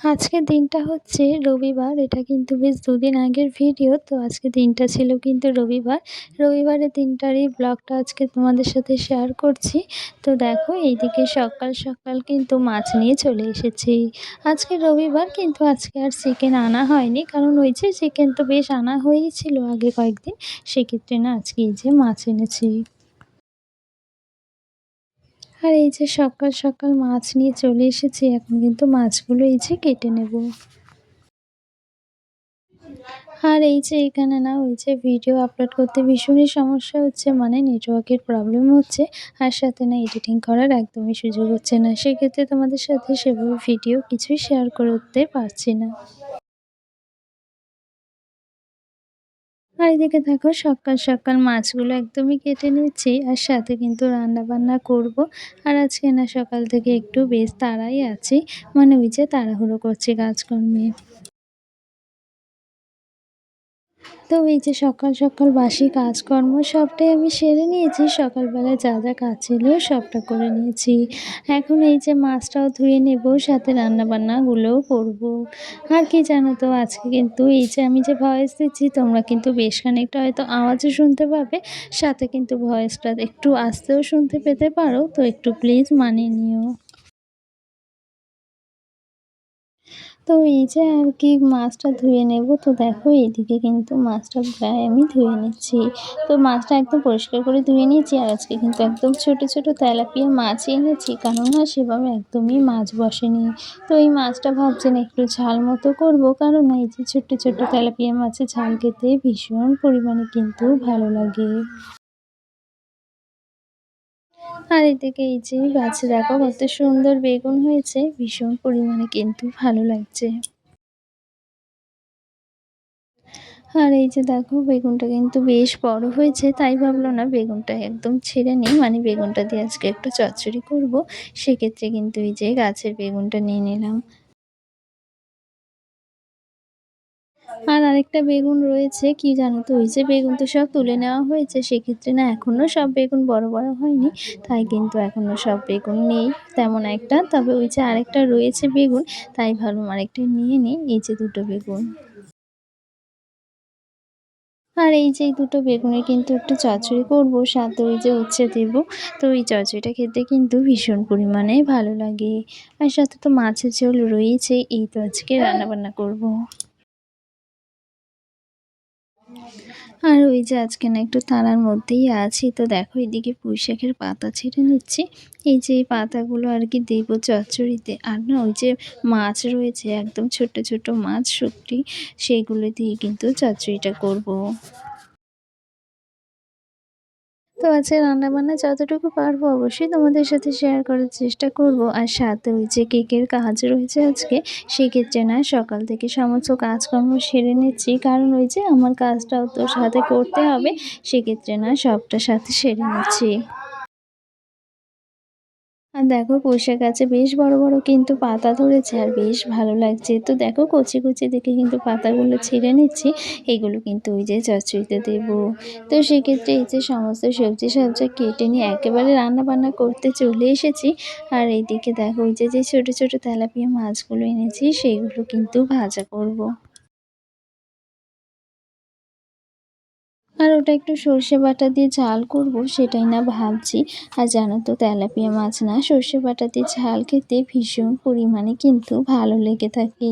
আজকের দিনটা হচ্ছে রবিবার, এটা কিন্তু বেশ দুদিন আগের ভিডিও, তো আজকে দিনটা ছিল কিন্তু রবিবার। রবিবারের দিনটারই ব্লগটা আজকে তোমাদের সাথে শেয়ার করছি। তো দেখো, এইদিকে সকাল সকাল কিন্তু মাছ নিয়ে চলে এসেছি। আজকে রবিবার কিন্তু আজকে আর চিকেন আনা হয়নি, কারণ ওই যে চিকেন তো বেশ আনা হয়েই ছিল আগে কয়েকদিন, সেক্ষেত্রে না আজকে এই যে মাছ এনেছি। আর এই যে সকাল সকাল মাছ নিয়ে চলে এসেছি, এখন কিন্তু মাছগুলো এই যে কেটে নেব। আর এই যে এখানে না, ওই যে ভিডিও আপলোড করতে ভীষণই সমস্যা হচ্ছে মানে নেটওয়ার্কের প্রবলেম হচ্ছে, আর সাথে না এডিটিং করার একদমই সুযোগ হচ্ছে না। সেক্ষেত্রে তোমাদের সাথে সেভাবে ভিডিও কিছুই শেয়ার করতে পারছি না। আর এদিকে দেখো সকাল সকাল মাছগুলো একদমই কেটে নিচ্ছি আর সাথে কিন্তু রান্না বান্না করব। আর আজকে না সকাল থেকে একটু বেশ তাড়াই আছি। মানে ওই যে তাড়াহুড়ো করছি কাজকর্মে। তো এই যে সকাল সকাল বাসি কাজকর্ম সবটাই আমি সেরে নিয়েছি। সকালবেলা যা যা কাজ ছিল সবটা করে নিয়েছি। এখন এই যে মাছটাও ধুয়ে নেব, সাথে রান্নাবান্নাগুলোও করব। আর কি জানো তো, আজকে কিন্তু এই যে আমি যে ভয়েস দিচ্ছি, তোমরা কিন্তু বেশ খানিকটা হয়তো আওয়াজও শুনতে পাবে, সাথে কিন্তু ভয়েসটা একটু আস্তেও শুনতে পেতে পারো। তো একটু প্লিজ মানিয়ে নিও। তো এই যে আর কি মাছটা ধুয়ে নেব, তো দেখো এইদিকে কিন্তু মাছটা প্রায় আমি ধুয়ে নিচ্ছি। তো মাছটা একদম পরিষ্কার করে ধুয়ে নিয়েছি আর আজকে কিন্তু একদম ছোট ছোট তেলাপিয়া মাছ এনেছি কারণ না সেভাবে একদমই মাছ বসেনি। তো এই মাছটা ভাবছেন একটু ঝাল মতো করব, কারণ এই যে ছোট্ট ছোট্ট তেলাপিয়া মাছের ঝাল খেতে ভীষণ পরিমাণে কিন্তু ভালো লাগে। আর এদিকে এই যে গাছে দেখো কত সুন্দর বেগুন হয়েছে, ভীষণ পরিমাণে কিন্তু ভালো লাগছে। আর এই যে দেখো বেগুনটা কিন্তু বেশ বড় হয়েছে, তাই ভাবলো না বেগুনটা একদম ছেড়ে নিই মানে বেগুনটা দিয়ে আজকে একটু চচ্চড়ি করব। সেক্ষেত্রে কিন্তু এই যে গাছের বেগুনটা নিয়ে নিলাম। আর আরেকটা বেগুন রয়েছে, কি জানো তো? ওই যে বেগুন তো সব তুলে নেওয়া হয়েছে, সেক্ষেত্রে না এখনও সব বেগুন বড় বড় হয়নি, তাই কিন্তু এখনও সব বেগুন নেই, তেমন একটা। তবে ওই যে আরেকটা রয়েছে বেগুন, তাই ভাবলাম আরেকটা নিয়ে নিই, এই যে দুটো বেগুন। আর এই যে দুটো বেগুনের কিন্তু একটু চচ্চড়ি করব সাথে ওই যে উচ্ছে দেব। তো ওই চচ্চড়িটা খেতে কিন্তু ভীষণ পরিমাণে ভালো লাগে। আর সাথে তো মাছের ঝোল রয়েছে, এই তো আজকে রান্নাবান্না করব। আর ওই যে আজকে না একটু তারার মধ্যেই আছি। তো দেখো এদিকে পুঁই শাকের পাতা ছেড়ে নিচ্ছি। এই যে পাতাগুলো আর কি দেব চচ্চড়িতে। আর না ওই যে মাছ রয়েছে, একদম ছোট ছোট মাছ শুকটি সেইগুলো দিয়ে কিন্তু চচ্চড়িটা করব। তো আজকে রান্নাবান্না যতটুকু পারব অবশ্যই তোমাদের সাথে শেয়ার করার চেষ্টা করব। আর সাথে ওই যে কেকের কাজ রয়েছে আজকে, সেক্ষেত্রে না সকাল থেকে সমস্ত কাজকর্ম সেরে নিচ্ছি। কারণ ওই যে আমার কাজটাও তো সাথে করতে হবে, সেক্ষেত্রে না সবটা সাথে সেরে নিচ্ছি। আর দেখো পুঁইশাক গাছে বেশ বড় বড় কিন্তু পাতা ধরেছে আর বেশ ভালো লাগছে। তো দেখো কচি কচি দেখে কিন্তু পাতাগুলো ছিঁড়ে নিচ্ছি। এগুলো কিন্তু ওই যে চচ্চড়িতে দেব। তো সেক্ষেত্রে এই যে সমস্ত সবজি সবজি কেটে নিয়ে একেবারে রান্না বান্না করতে চলে এসেছি। আর এইদিকে দেখো ওই যে যে ছোটো ছোটো তেলাপিয়া মাছগুলো এনেছি সেইগুলো কিন্তু ভাজা করব। আর ওটা একটু সর্ষে বাটা দিয়ে ঝাল করব, সেটাই না ভাবছি। আর জানো তো তেলাপিয়া মাছ না, সর্ষে বাটা দিয়ে ঝাল খেতে ভীষণ পরিমাণে কিন্তু ভালো লেগে থাকে।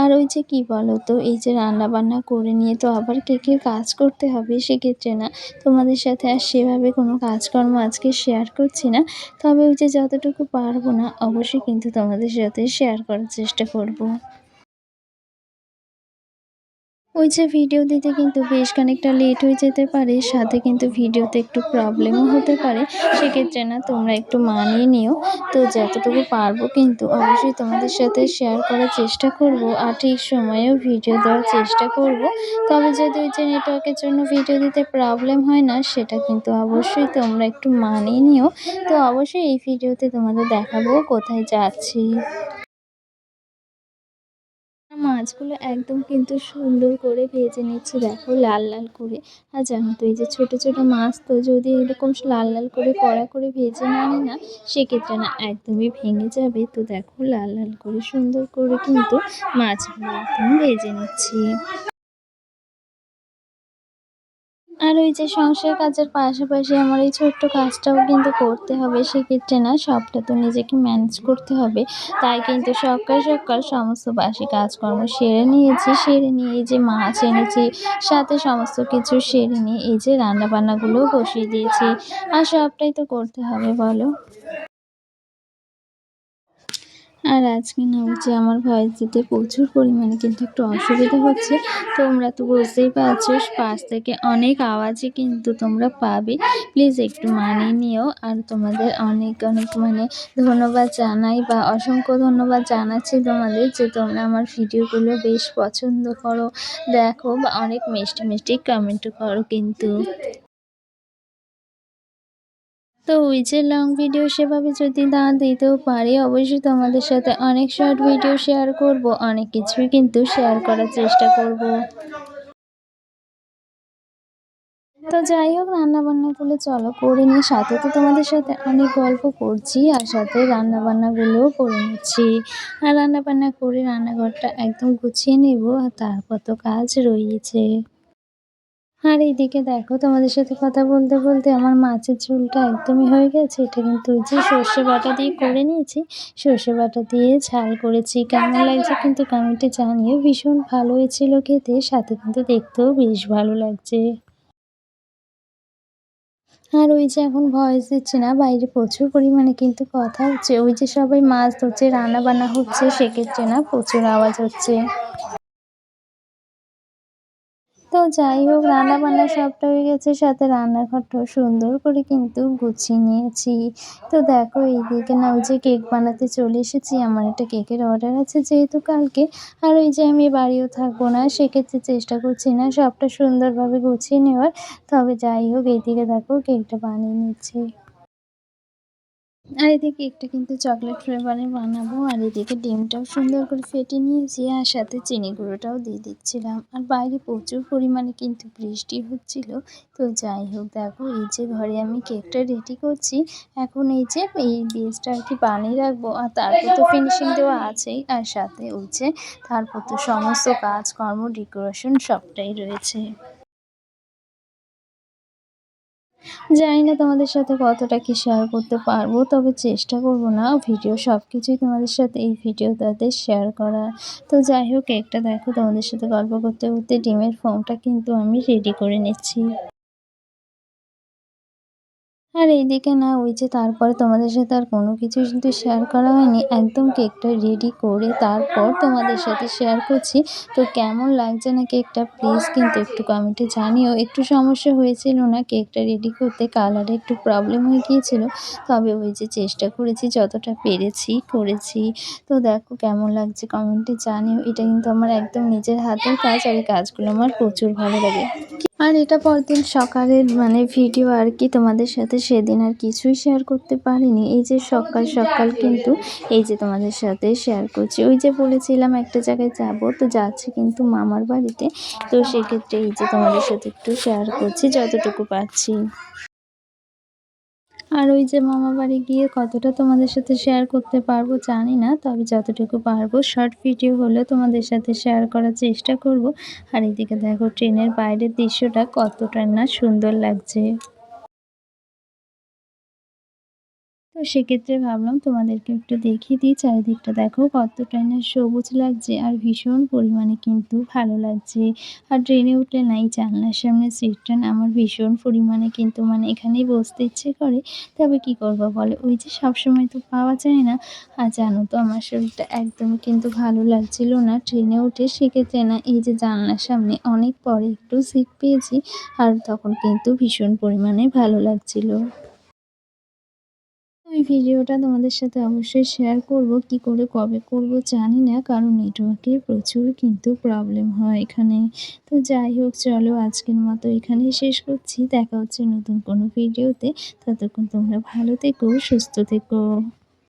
আর ওই যে কি বলো তো, এই যে রান্না বান্না করে নিয়ে তো আবার কেকের কাজ করতে হবে, সেক্ষেত্রে না তোমাদের সাথে আর সেভাবে কোনো কাজকর্ম আজকে শেয়ার করছি না। তবে ওই যে যতটুকু পারব না, অবশ্যই কিন্তু তোমাদের সাথে শেয়ার করার চেষ্টা করব। ওই যে ভিডিও দিতে কিন্তু বেশ খানিকটা লেট হয়ে যেতে পারে, সাথে কিন্তু ভিডিওতে একটু প্রবলেমও হতে পারে। সেক্ষেত্রে না, তোমরা একটু মানিয়ে নিও। তো যতটুকু পারব কিন্তু অবশ্যই তোমাদের সাথে শেয়ার করার চেষ্টা করব আর ঠিক সময়েও ভিডিও দেওয়ার চেষ্টা করব। তবে যদি ওই যে নেটওয়ার্কের জন্য ভিডিও দিতে প্রবলেম হয় না, সেটা কিন্তু অবশ্যই তোমরা একটু মানিয়ে নিও। তো অবশ্যই এই ভিডিওতে তোমাদের দেখাবো কোথায় যাচ্ছি। মাছগুলো একদম কিন্তু সুন্দর করে ভেজে নিচ্ছি, দেখো লাল লাল করে। আর জানো তো এই যে ছোটো ছোটো মাছ তো যদি এরকম লাল লাল করে কড়া করে ভেজে না আনি না, সেক্ষেত্রে না একদমই ভেঙে যাবে। তো দেখো লাল লাল করে সুন্দর করে কিন্তু মাছগুলো একদম ভেজে নিচ্ছি। আর ওই যে সংসার কাজের পাশাপাশি আমার এই ছোট্ট কাজটাও কিন্তু করতে হবে। সেক্ষেত্রে না সবটা তো নিজেকে ম্যানেজ করতে হবে। তাই কিন্তু সকাল সকাল সমস্ত বাসি কাজকর্ম সেরে নিয়েছি, সেরে নিয়ে এই যে মাছ এনেছি, সাথে সমস্ত কিছু সেরে নিয়ে এই যে রান্নাবান্নাগুলোও বসিয়ে দিয়েছি। আর সবটাই তো করতে হবে, বলো? আর আজকে না হচ্ছে আমার ভয়েস দিতে প্রচুর পরিমাণে কিন্তু একটু অসুবিধা হচ্ছে। তোমরা তো বুঝতেই পারছ, পাশ থেকে অনেক আওয়াজই কিন্তু তোমরা পাবে। প্লিজ একটু মানিয়ে নিও আর তোমাদের অনেক অনেক মানে ধন্যবাদ জানাই বা অসংখ্য ধন্যবাদ জানাচ্ছি তোমাদের যে তোমরা আমার ভিডিওগুলো বেশ পছন্দ করো। দেখো বা অনেক মিষ্টি মিষ্টি কমেন্টও করো কিন্তু। তো যে লং ভিডিও সেভাবে যদি না দিতেও পারি, অবশ্যই তোমাদের সাথে অনেক শর্ট ভিডিও শেয়ার করব, অনেক কিছুই কিন্তু শেয়ার করার চেষ্টা করব। তো যাই হোক, রান্নাবান্নাগুলো চলো করে নিই, সাথে তো তোমাদের সাথে অনেক গল্প করছি আর সাথে রান্নাবান্নাগুলোও করে নিচ্ছি। আর রান্নাবান্না করে রান্নাঘরটা একদম গুছিয়ে নেব, আর তারপর তো কাজ রয়েছে। আর এইদিকে দেখো, তোমাদের সাথে কথা বলতে বলতে আমার মাছের ঝোলটা একদমই হয়ে গেছে। এটা কিন্তু যে সর্ষে বাটা দিয়ে করে নিয়েছি। সর্ষে বাটা দিয়ে ঝাল করেছি। কেমন লাগছে কিন্তু কমেন্টে জানিয়ে ভীষণ ভালো হয়েছিল খেতে, সাথে কিন্তু দেখতেও বেশ ভালো লাগছে। আর ওই যে এখন ভয়েস দিচ্ছে না, বাইরে প্রচুর পরিমাণে কিন্তু কথা হচ্ছে। ওই যে সবাই মাছ ধরছে রান্না বান্না হচ্ছে, সেক্ষেত্রে না প্রচুর আওয়াজ হচ্ছে। তো যাই হোক রান্না বান্না সবটা হয়ে গেছে সাথে রান্নাঘরটাও সুন্দর করে কিন্তু গুছিয়ে নিয়েছি। তো দেখো এইদিকে না ওই যে কেক বানাতে চলে এসেছি আমার একটা কেকের অর্ডার আছে যেহেতু কালকে। আর ওই যে আমি বাড়িও থাকব না সেক্ষেত্রে চেষ্টা করছি না সবটা সুন্দরভাবে গুছিয়ে নেওয়ার। তবে যাই হোক এইদিকে দেখো কেকটা বানিয়ে নিচ্ছি। আর এদিকে একটা কিন্তু চকলেট ফ্লেভারে বানাবো, আর এদিকে ডিমটাও সুন্দর করে ফেটে নিয়েছি, আর সাথে চিনি গুঁড়োটাও দিয়ে দিচ্ছিলাম। আর বাইরে প্রচুর পরিমাণে কিন্তু বৃষ্টি হচ্ছিল। তো যাই হোক, দেখো এই যে ঘরে আমি কেকটা রেডি করছি। এখন এই যে এই বেসটা আর কি বানিয়ে রাখব, আর তারপর তো ফিনিশিং দেওয়া আছেই। আর সাথে ওই যে তারপর তো সমস্ত কাজকর্ম ডেকোরেশন সবটাই রয়েছে। জানি না তোমাদের সাথে কতটা কি শেয়ার করতে পারব, তবে চেষ্টা করব না। ভিডিও সব কিছুই তোমাদের সাথে এই ভিডিও ভিডিওটাতে শেয়ার করা তো যাই হোক, একটা দেখো তোমাদের সাথে গল্প করতে করতে ডিমের ফোমটা কিন্তু আমি রেডি করে নিচ্ছি। আর এইদিকে না, ওই যে তারপরে তোমাদের সাথে আর কোনো কিছু কিন্তু শেয়ার করা হয়নি। একদম কেকটা রেডি করে তারপর তোমাদের সাথে শেয়ার করছি। তো কেমন লাগছে না কেকটা প্লিজ কিন্তু একটু কমেন্টে জানিও। একটু সমস্যা হয়েছিল না কেকটা রেডি করতে? কালারে একটু প্রবলেম হয়ে গিয়েছিল। তবে ওই যে চেষ্টা করেছি, যতটা পেরেছি, করেছি। তো দেখো কেমন লাগছে কমেন্টে জানিও। এটা কিন্তু আমার একদম নিজের হাতের কাজ আর এই কাজগুলো আমার প্রচুর ভালো লাগে। আর এটা পরদিন সকালের মানে ভিডিও আর কি তোমাদের সাথে সেদিন আর কিছুই শেয়ার করতে পারিনি। এই যে সকাল সকাল কিন্তু এই যে তোমাদের সাথে শেয়ার করছি। ওই যে বলেছিলাম একটা জায়গায় যাব, তো যাচ্ছি কিন্তু মামার বাড়িতে। তো সেক্ষেত্রে এই যে তোমাদের সাথে একটু শেয়ার করছি, যতটুকু পাচ্ছি আর ওই যে মামা বাড়ি গিয়ে কতটা তোমাদের সাথে শেয়ার করতে পারব জানি না, তবে যতটুকু পারব শর্ট ভিডিও হলে তোমাদের সাথে শেয়ার করার চেষ্টা করব। আর এদিকে দেখো ট্রেনের বাইরের দৃশ্যটা কতটা না সুন্দর লাগছে। সেক্ষেত্রে ভাবলাম তোমাদেরকে একটু দেখিয়ে দিই। চারিদিকটা দেখো কতটাই না সবুজ লাগছে আর ভীষণ পরিমাণে কিন্তু ভালো লাগছে। আর ট্রেনে উঠলে নাই জানলার সামনে সিটটা আমার ভীষণ পরিমাণে কিন্তু মানে এখানেই বসতে ইচ্ছে করে। তবে কি করব বলে? ওই যে সবসময় তো পাওয়া যায় না। আর জানো তো আমার শরীরটা একদমই কিন্তু ভালো লাগছিল না ট্রেনে উঠে। সেক্ষেত্রে না এই যে জানলার সামনে অনেক পরে একটু সিট পেয়েছি। আর তখন কিন্তু ভীষণ পরিমাণে ভালো লাগছিল। ওই ভিডিওটা তোমাদের সাথে অবশ্যই শেয়ার করব, কি করে, কবে করব জানি না, কারণ নেটওয়ার্কের প্রচুর কিন্তু প্রবলেম হয় এখানে। তো যাই হোক, চলো আজকের মতো এখানে শেষ করছি, দেখা হচ্ছে নতুন কোনো ভিডিওতে ততক্ষণ তোমরা ভালো থেকো, সুস্থ থেকো।